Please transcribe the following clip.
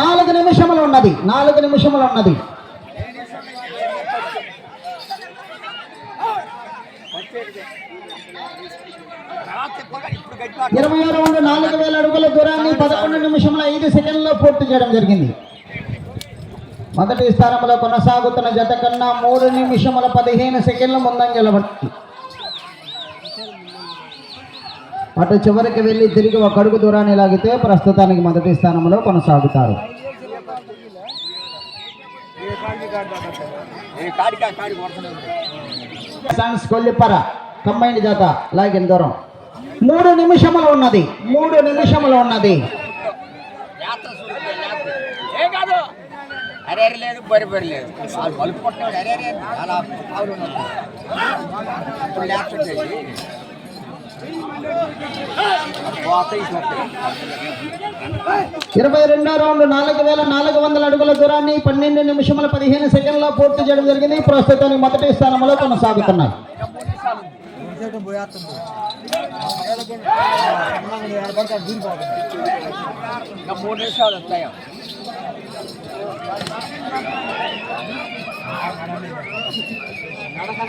నాలుగు నిమిషములు ఉన్నది నాలుగు నిమిషములు ఉన్నది. ఇరవై ఆరు వందల నాలుగు వేల అడుగుల దూరాన్ని పదకొండు నిమిషముల ఐదు సెకండ్లో పూర్తి చేయడం జరిగింది. మొదటి స్థానంలో కొనసాగుతున్న జత కన్నా మూడు నిమిషముల పదిహేను సెకండ్ల ముందంజలబట్టి అటు చివరికి వెళ్ళి తిరిగి ఒక అడుగు దూరాన్ని లాగితే ప్రస్తుతానికి మొదటి స్థానంలో కొనసాగుతారు. సన్స్ కొల్లిపర కంబైండ్ జాత లాగిన దూరం. మూడు నిమిషములు ఉన్నది మూడు నిమిషములు ఉన్నది. లేదు బరి బరి లేదు. వాళ్ళు అలా ఇప్పుడు ఇరవై రెండో రౌండ్ నాలుగు వేల నాలుగు వందల అడుగుల దూరాన్ని పన్నెండు నిమిషముల పదిహేను సెకండ్లో పూర్తి చేయడం జరిగింది. ప్రస్తుతానికి మొదటి స్థానంలో కొనసాగుతున్నారు. మూడు నిమిషాలు